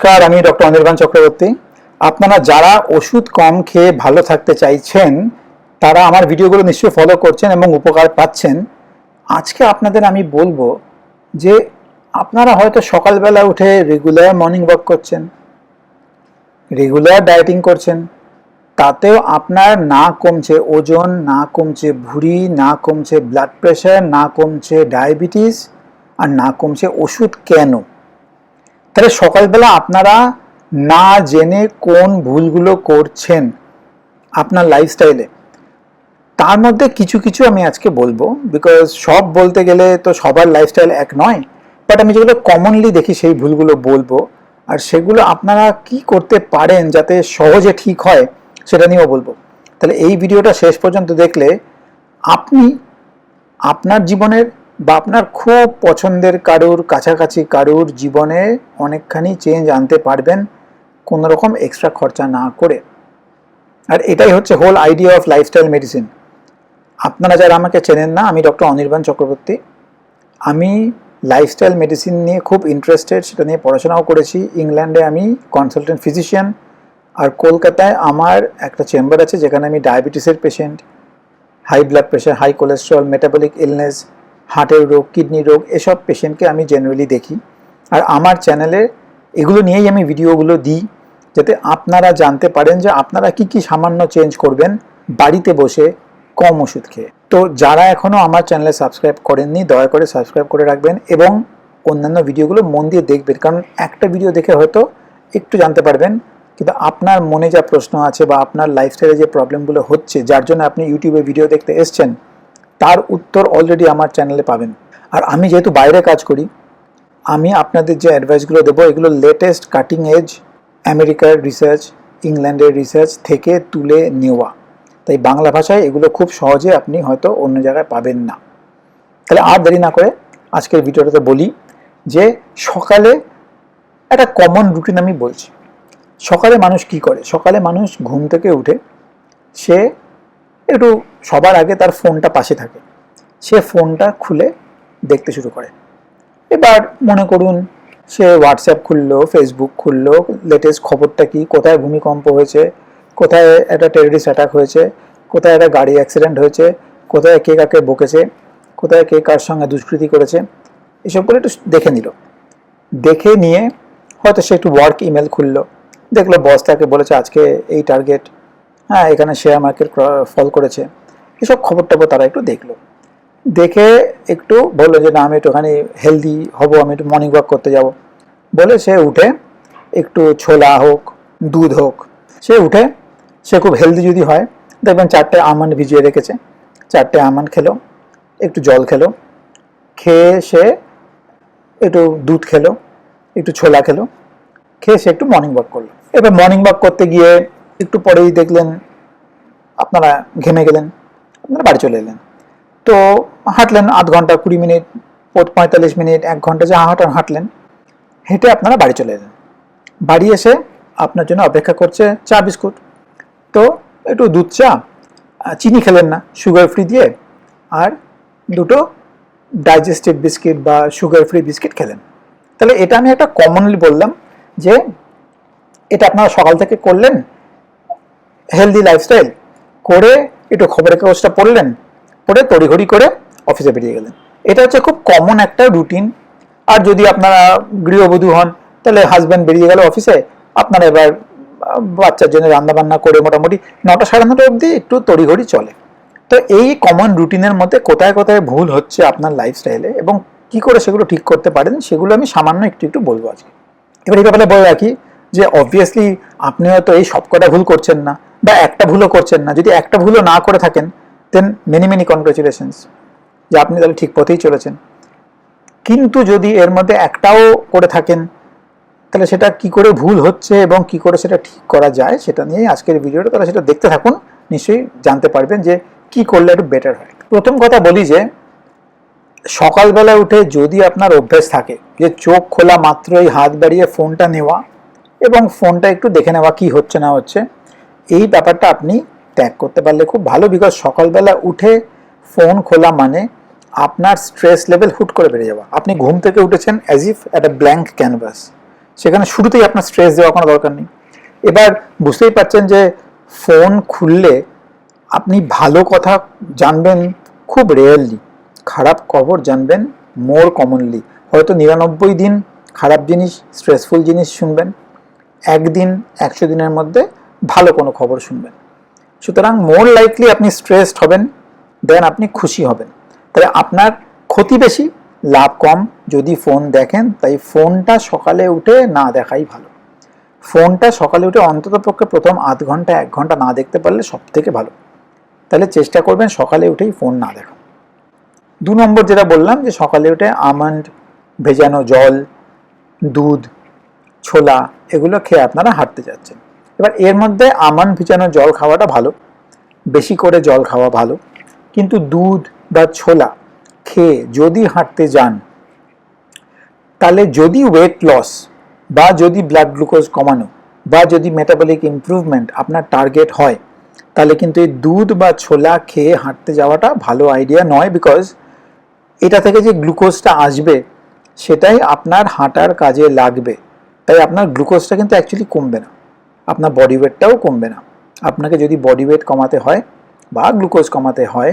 নমস্কার, আমি ডক্টর অনির্বাণ চক্রবর্তী। আপনারা যারা ওষুধ কম খেয়ে ভালো থাকতে চাইছেন, তারা আমার ভিডিওগুলো নিশ্চয়ই ফলো করছেন এবং উপকার পাচ্ছেন। আজকে আপনাদের আমি বলব যে, আপনারা হয়তো সকালবেলা উঠে রেগুলার মর্নিং ওয়াক করছেন রেগুলার ডায়েটিং করছেন, তাতেও আপনার না কমছে ওজন, না কমছে ভুঁড়ি, না কমছে ব্লাড প্রেশার না কমছে ডায়াবেটিস আর না কমছে ওষুধ কেন? তাহলে সকালবেলা আপনারা না জেনে কোন ভুলগুলো করছেন আপনার লাইফস্টাইলে তার মধ্যে কিছু কিছু আমি আজকে বলব বিকজ সব বলতে গেলে তো সবার লাইফস্টাইল এক নয় বাট আমি যেগুলো কমনলি দেখি সেই ভুলগুলো বলব, আর সেগুলো আপনারা কি করতে পারেন যাতে সহজে ঠিক হয় সেটা নিয়েও বলব। তাহলে এই ভিডিওটা শেষ পর্যন্ত দেখলে আপনি আপনার জীবনের বা আপনার খুব পছন্দের কারুর, কাছাকাছি কারুর জীবনে অনেকখানি চেঞ্জ আনতে পারবেন কোনো রকম এক্সট্রা খরচা না করে। আর এটাই হচ্ছে whole idea of lifestyle medicine আপনারা যারা আমাকে চেনেন না, আমি ডক্টর অনির্বাণ চক্রবর্তী। আমি লাইফস্টাইল মেডিসিন নিয়ে খুব ইন্টারেস্টেড সেটা নিয়ে পড়াশোনাও করেছি। ইংল্যান্ডে আমি কনসালটেন্ট ফিজিশিয়ান আর কলকাতায় আমার একটা চেম্বার আছে, যেখানে আমি ডায়াবেটিসের patient high blood pressure high cholesterol metabolic illness হার্টের রোগ কিডনি রোগ, এসব পেশেন্টকে আমি জেনারেলি দেখি। আর আমার চ্যানেলে এগুলো নিয়েই আমি ভিডিওগুলো দিই, যাতে আপনারা জানতে পারেন যে আপনারা কি কি সামান্য চেঞ্জ করবেন বাড়িতে বসে কম ওষুধ খেয়ে। তো যারা এখনও আমার চ্যানেলে সাবস্ক্রাইব করেননি, দয়া করে সাবস্ক্রাইব করে রাখবেন এবং অন্যান্য ভিডিওগুলো মন দিয়ে দেখবেন। কারণ একটা ভিডিও দেখে হয়তো একটু জানতে পারবেন, কিন্তু আপনার মনে যা প্রশ্ন আছে বা আপনার লাইফস্টাইলে যে প্রবলেমগুলো হচ্ছে, যার জন্য আপনি ইউটিউবে ভিডিও দেখতে এসছেন তার উত্তর অলরেডি আমার চ্যানেলে পাবেন। আর আমি যেহেতু বাইরে কাজ করি, আমি আপনাদের যে অ্যাডভাইসগুলো দেবো, এগুলো লেটেস্ট কাটিং এজ আমেরিকার রিসার্চ ইংল্যান্ডের রিসার্চ থেকে তুলে নেওয়া। তাই বাংলা ভাষায় এগুলো খুব সহজে আপনি হয়তো অন্য জায়গায় পাবেন না। তাহলে আর দেরি না করে আজকের ভিডিওটাতে বলি যে সকালে একটা কমন রুটিন আমি বলছি। সকালে মানুষ কি করে? সকালে মানুষ ঘুম থেকে উঠে সে একটু সবার আগে তার ফোনটা পাশে থাকে। সে ফোনটা খুলে দেখতে শুরু করে। এবার মনে করুন, সে হোয়াটসঅ্যাপ খুললো ফেসবুক খুললো লেটেস্ট খবরটা কি, কোথায় ভূমিকম্প হয়েছে, কোথায় একটা টেররিস্ট অ্যাটাক হয়েছে, কোথায় একটা গাড়ি অ্যাক্সিডেন্ট হয়েছে, কোথায় কে কাকে বকেছে, কোথায় কে কার সঙ্গে দুষ্কৃতি করেছে, এসব করে একটু দেখে নিল। দেখে নিয়ে হয়তো সে একটু ওয়ার্ক ইমেল খুললো। দেখল বস তাকে বলেছে, আজকে এই টার্গেট হ্যাঁ এখানে শেয়ার মার্কেট ফল করেছে। এসব খবর টবর তারা একটু দেখল। দেখে একটু বলল যে, না, আমি একটুখানি হেলদি হব, আমি একটু মর্নিং ওয়াক করতে যাব। বলে সে উঠে একটু ছোলা হোক, দুধ হোক, সে উঠে, সে খুব হেলদি যদি হয়, দেখবেন চারটে আমন্ড ভিজিয়ে রেখেছে। চারটে আমন্ড খেলো, একটু জল খেলো, খেয়ে সে একটু দুধ খেলো, একটু ছোলা খেলো, খেয়ে সে একটু মর্নিং ওয়াক করল। এবার মর্নিং ওয়াক করতে গিয়ে একটু পরেই দেখলেন আপনারা ঘেমে গেলেন, আপনারা বাড়ি চলে এলেন। তো হাঁটলেন আধ ঘণ্টা কুড়ি মিনিট পঁয়তাল্লিশ মিনিট, এক ঘণ্টা যে হাঁটান হাঁটলেন, হেঁটে আপনারা বাড়ি চলে এলেন। বাড়ি এসে আপনার জন্য অপেক্ষা করছে চা, বিস্কুট। তো একটু দুধ, চা চিনি খেলেন না সুগার ফ্রি দিয়ে, আর দুটো ডাইজেস্টিভ বিস্কিট বা সুগার ফ্রি বিস্কিট খেলেন। তাহলে এটা আমি একটা কমনলি বললাম যে এটা আপনারা সকাল থেকে করলেন হেলদি লাইফস্টাইল করে একটু খবরের কাগজটা পড়লেন, পড়ে তড়িঘড়ি করে অফিসে বেরিয়ে গেলেন। এটা হচ্ছে খুব কমন একটা রুটিন আর যদি আপনারা গৃহবধূ হন, তাহলে হাজব্যান্ড বেরিয়ে গেল অফিসে আপনারা এবার বাচ্চার জন্য রান্না বান্না করে মোটামুটি নটা সাড়ে নটা অবধি একটু তড়িঘড়ি চলে। তো এই কমন রুটিনের মধ্যে কোথায় কোথায় ভুল হচ্ছে আপনার লাইফস্টাইলে এবং কি করে সেগুলো ঠিক করতে পারেন, সেগুলো আমি সামান্য একটু একটু বলব আজকে। এবার এই ব্যাপারে বলে রাখি যে অবভিয়াসলি আপনি হয়তো এই সবকটা ভুল করছেন না। বা একটা ভুলও করছেন না, যদি একটা ভুলও না করে থাকেন দেন মেনি মেনি কনগ্রাচুলেশনস যে আপনি তাহলে ঠিক পথেই চলেছেন। কিন্তু যদি এর মধ্যে একটাও করে থাকেন, তাহলে সেটা কি করে ভুল হচ্ছে এবং কি করে সেটা ঠিক করা যায়, সেটা নিয়েই আজকের ভিডিওটা, তাহলে সেটা দেখতে থাকুন, নিশ্চয়ই জানতে পারবেন যে কি করলে একটু বেটার হয়। প্রথম কথা বলি যে, সকালবেলা উঠে যদি আপনার অভ্যেস থাকে যে চোখ খোলা মাত্রই হাত বাড়িয়ে ফোনটা নেওয়া এবং ফোনটা একটু দেখে নেওয়া কি হচ্ছে না হচ্ছে এই ব্যাপারটা আপনি ত্যাগ করতে পারলে খুব ভালো বিকজ সকালবেলা উঠে ফোন খোলা মানে আপনার স্ট্রেস লেভেল হুট করে বেড়ে যাওয়া। আপনি ঘুম থেকে উঠেছেন অ্যাজ ইফ একটা ব্ল্যাঙ্ক ক্যানভাস সেখানে শুরুতেই আপনার স্ট্রেস দেওয়া কোনো দরকার নেই। এবার বুঝতেই পারছেন যে ফোন খুললে আপনি ভালো কথা জানবেন খুব রেয়ারলি খারাপ খবর জানবেন মোর কমনলি হয়তো নিরানব্বই দিন খারাপ জিনিস স্ট্রেসফুল জিনিস শুনবেন। একদিন, একশো দিনের মধ্যে ভালো কোনো খবর শুনবেন। সুতরাং মোর লাইকলি আপনি স্ট্রেসড হবেন দেন আপনি খুশি হবেন। তাহলে আপনার ক্ষতি বেশি, লাভ কম। যদি ফোন দেখেন, তাই ফোনটা সকালে উঠে না দেখাই ভালো। ফোনটা সকালে উঠে অন্তত পক্ষে প্রথম আধ ঘণ্টা, এক ঘণ্টা না দেখতে পারলে সব থেকে ভালো। তাহলে চেষ্টা করবেন সকালে উঠেই ফোন না দেখা। দু নম্বর যেটা বললাম, যে সকালে উঠে আমন্ড, ভেজানো জল, দুধ, ছোলা, এগুলো খেয়ে আপনারা হাঁটতে যাচ্ছেন। এবার এর মধ্যে আমান ভেজানো জল খাওয়াটা ভালো, বেশি করে জল খাওয়া ভালো, কিন্তু দুধ বা ছোলা খেয়ে যদি হাঁটতে যান, তাহলে যদি ওয়েট লস বা যদি ব্লাড গ্লুকোজ কমানো বা যদি মেটাবলিক ইমপ্রুভমেন্ট আপনার টার্গেট হয়, তাহলে কিন্তু এই দুধ বা ছোলা খেয়ে হাঁটতে যাওয়াটা ভালো আইডিয়া নয় বিকজ এটা থেকে যে গ্লুকোজটা আসবে, সেটাই আপনার হাঁটার কাজে লাগবে। তাই আপনার গ্লুকোজটা কিন্তু অ্যাকচুয়ালি কমবে না। আপনার বডি ওয়েটটাও কমবে না। আপনাকে যদি বডি ওয়েট কমাতে হয় বা গ্লুকোজ কমাতে হয়,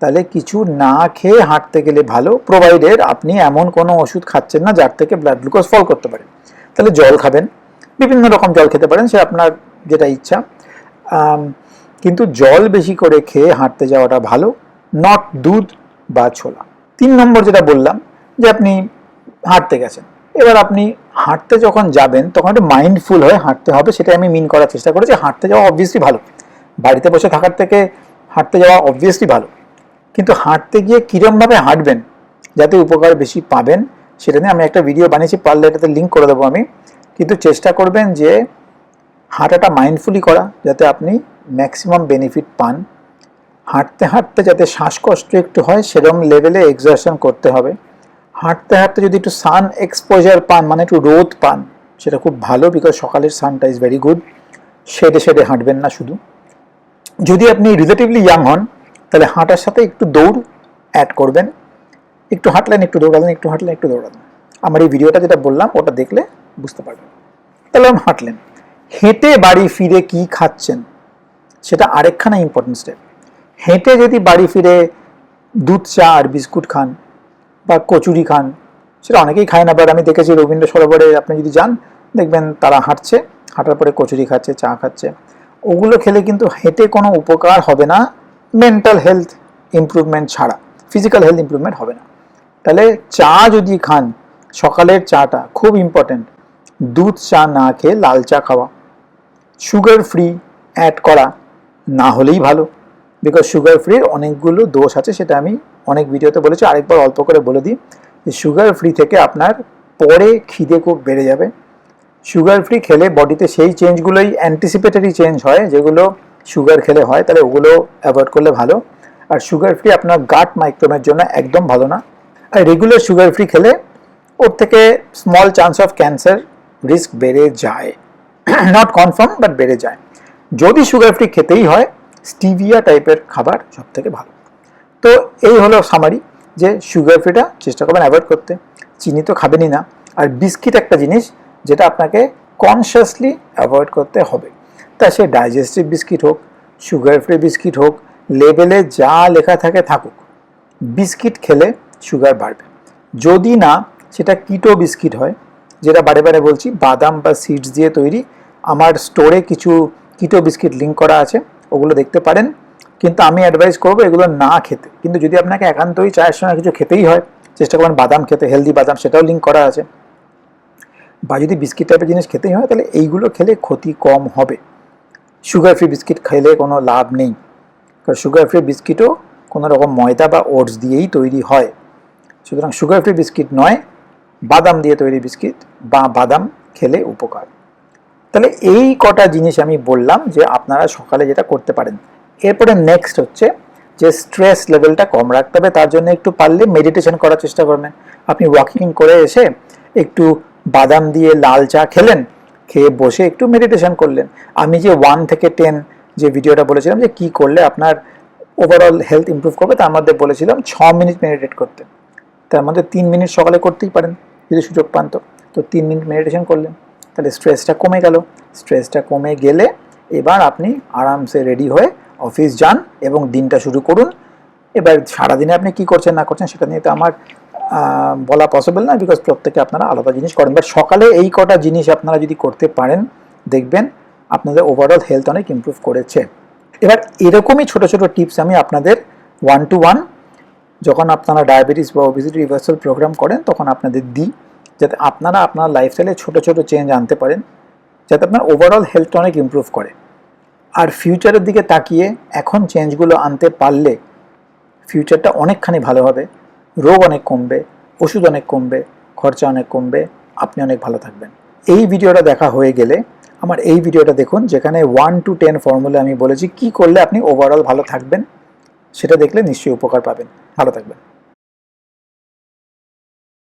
তাহলে কিছু না খেয়ে হাঁটতে গেলে ভালো প্রোভাইডেড আপনি এমন কোনো ওষুধ খাচ্ছেন না যার থেকে ব্লাড গ্লুকোজ ফল করতে পারে। তাহলে জল খাবেন, বিভিন্ন রকম জল খেতে পারেন, সে আপনার যেটা ইচ্ছা। কিন্তু জল বেশি করে খেয়ে হাঁটতে যাওয়াটা ভালো নট দুধ বা ছোলা। তিন নম্বর যেটা বললাম, যে আপনি হাঁটতে গেছেন। এবার আপনি হাঁটতে যখন যাবেন, তখন একটু মাইন্ডফুল হয়ে হাঁটতে হবে। সেটা আমি মিন করার চেষ্টা করেছি হাঁটতে যাওয়া অবভিয়াসলি ভালো। বাড়িতে বসে থাকার থেকে হাঁটতে যাওয়া অবভিয়াসলি ভালো। কিন্তু হাঁটতে গিয়ে কীরমভাবে হাঁটবেন, যাতে উপকার বেশি পাবেন, সেটা নিয়ে আমি একটা ভিডিও বানিয়েছি, পারলে এটাতে লিঙ্ক করে দেবো আমি। কিন্তু চেষ্টা করবেন যে হাঁটাটা মাইন্ডফুলি করা, যাতে আপনি ম্যাক্সিমাম বেনিফিট পান। হাঁটতে হাঁটতে যাতে শ্বাসকষ্ট একটু হয় সেরকম লেভেলে এক্সারশন করতে হবে। হাঁটতে হাঁটতে যদি একটু সান এক্সপোজার পান মানে একটু রোদ পান, সেটা খুব ভালো বিকজ সকালের সানটা ইজ ভেরি গুড শেডে শেডে হাঁটবেন না শুধু। যদি আপনি রিলেটিভলি ইয়াং হন, তাহলে হাঁটার সাথে একটু দৌড় অ্যাড করবেন। একটু হাঁটলেন, একটু দৌড়ালেন, একটু হাঁটলেন, একটু দৌড়ালেন। আমার এই ভিডিওটা যেটা বললাম, ওটা দেখলে বুঝতে পারবেন। তাহলে আমি হাঁটলেন। হেঁটে বাড়ি ফিরে কি খাচ্ছেন? সেটা আরেকখানা ইম্পর্টেন্ট স্টেপ হেঁটে যদি বাড়ি ফিরে দুধ, চা আর বিস্কুট খান বা কচুরি খান, সেটা অনেকেই খায় না বাট আমি দেখেছি রবীন্দ্র সরোবরে আপনি যদি যান, দেখবেন তারা হাঁটছে, হাঁটার পরে কচুরি খাচ্ছে, চা খাচ্ছে। ওগুলো খেলে কিন্তু হেঁটে কোনো উপকার হবে না মেন্টাল হেলথ ইমপ্রুভমেন্ট ছাড়া ফিজিক্যাল হেলথ ইমপ্রুভমেন্ট হবে না। তাহলে চা যদি খান, সকালের চাটা খুব ইম্পর্ট্যান্ট দুধ চা না খেয়ে লাল চা খাওয়া সুগার ফ্রি অ্যাড করা না হলেই ভালো। বিকজ সুগার ফ্রির অনেকগুলো দোষ আছে, সেটা আমি অনেক ভিডিওতে বলেছি, আরেকবার অল্প করে বলে দিই যে সুগার ফ্রি থেকে আপনার পরে খিদে খুব বেড়ে যাবে। সুগার ফ্রি খেলে বডিতে সেই চেঞ্জগুলোই অ্যান্টিসিপেটরি চেঞ্জ হয়, যেগুলো সুগার খেলে হয়, তাহলে ওগুলো অ্যাভয়েড করলে ভালো। আর সুগার ফ্রি আপনার গাট মাইক্রোমের জন্য একদম ভালো না। আর রেগুলার সুগার ফ্রি খেলে ওর থেকে small chance of cancer risk বেড়ে যায়। নট কনফার্ম বাট বেড়ে যায়। যদি সুগার ফ্রি খেতেই হয় স্টিভিয়া টাইপের খাবার সব থেকে ভালো। তো এই হলো সামারি যে সুগার ফ্রিটা চেষ্টা করবেন অ্যাভয়েড করতে। চিনি তো খাবেনই না। আর বিস্কিট একটা জিনিস যেটা আপনাকে কনসিয়াসলি অ্যাভয়েড করতে হবে। তা সে ডাইজেস্টিভ বিস্কিট হোক সুগার ফ্রি বিস্কিট হোক লেবেলে যা লেখা থাকে থাকুক বিস্কিট খেলে সুগার বাড়বে। যদি না, সেটা কিটো বিস্কিট হয়, যেটা বারে বারে বলছি, বাদাম বা সিডস দিয়ে তৈরি। আমার স্টোরে কিছু কিটো বিস্কিট লিঙ্ক করা আছে। ওগুলো দেখতে পারেন, কিন্তু আমি অ্যাডভাইস করব এগুলো না খেতে। কিন্তু যদি আপনাকে একান্তই চায়ের সঙ্গে কিছু খেতেই হয়, চেষ্টা করবেন বাদাম খেতে হেলদি বাদাম, সেটাও লিঙ্ক করা আছে। বা যদি বিস্কিট টাইপের জিনিস খেতেই হয়, তাহলে এইগুলো খেলে ক্ষতি কম হবে। সুগার ফ্রি বিস্কিট খেলে কোনো লাভ নেই। কারণ সুগার ফ্রি বিস্কিটও কোনো রকম ময়দা বা ওটস দিয়েই তৈরি হয়। সুতরাং সুগার ফ্রি বিস্কিট নয়, বাদাম দিয়ে তৈরি বিস্কিট বা বাদাম খেলে উপকার। তাহলে এই কটা জিনিস আমি বললাম যে আপনারা সকালে যেটা করতে পারেন। এরপরে নেক্সট হচ্ছে যে স্ট্রেস লেভেলটা কম রাখতে হবে, তার জন্য একটু পারলে মেডিটেশন করার চেষ্টা করবেন। আপনি ওয়াকিং করে এসে একটু বাদাম দিয়ে লাল চা খেলেন, খেয়ে বসে একটু মেডিটেশন করলেন। আমি যে ওয়ান থেকে টেন যে ভিডিওটা বলেছিলাম যে কি করলে আপনার ওভারঅল হেলথ ইমপ্রুভ করবে, তার মধ্যে বলেছিলাম ছ মিনিট মেডিটেট করতে। তার মধ্যে তিন মিনিট সকালে করতেই পারেন, যদি সুযোগ পান তো। তো তিন মিনিট মেডিটেশন করলেন। তাহলে স্ট্রেসটা কমে গেল। স্ট্রেসটা কমে গেলে এবার আপনি আরামসে রেডি হয়ে অফিস যান এবং দিনটা শুরু করুন। এবার সারাদিনে আপনি কি করছেন, না করছেন সেটা নিয়ে তো আমার বলা পসিবল না বিকজ প্রত্যেকে আপনারা আলাদা জিনিস করেন। বাট সকালে এই কটা জিনিস আপনারা যদি করতে পারেন, দেখবেন আপনাদের ওভারঅল হেলথ অনেক ইম্প্রুভ করেছে। এবার এরকমই ছোট ছোট টিপস আমি আপনাদের ওয়ান টু ওয়ান যখন আপনারা ডায়াবেটিস বা ওবিসিটি রিভার্সাল প্রোগ্রাম করেন, তখন আপনাদের দিই। যাতে আপনারা আপনার লাইফস্টাইলে ছোটো ছোটো চেঞ্জ আনতে পারেন, যাতে আপনার ওভারঅল হেলথটা অনেক ইমপ্রুভ করে। আর ফিউচারের দিকে তাকিয়ে এখন চেঞ্জগুলো আনতে পারলে ফিউচারটা অনেকখানি ভালো হবে। রোগ অনেক কমবে, ওষুধ অনেক কমবে, খরচা অনেক কমবে, আপনি অনেক ভালো থাকবেন। এই ভিডিওটা দেখা হয়ে গেলে আমার এই ভিডিওটা দেখুন, যেখানে ওয়ান টু টেন ফর্মুলা আমি বলেছি, কি করলে আপনি ওভারঅল ভালো থাকবেন, সেটা দেখলে নিশ্চয়ই উপকার পাবেন। ভালো থাকবেন।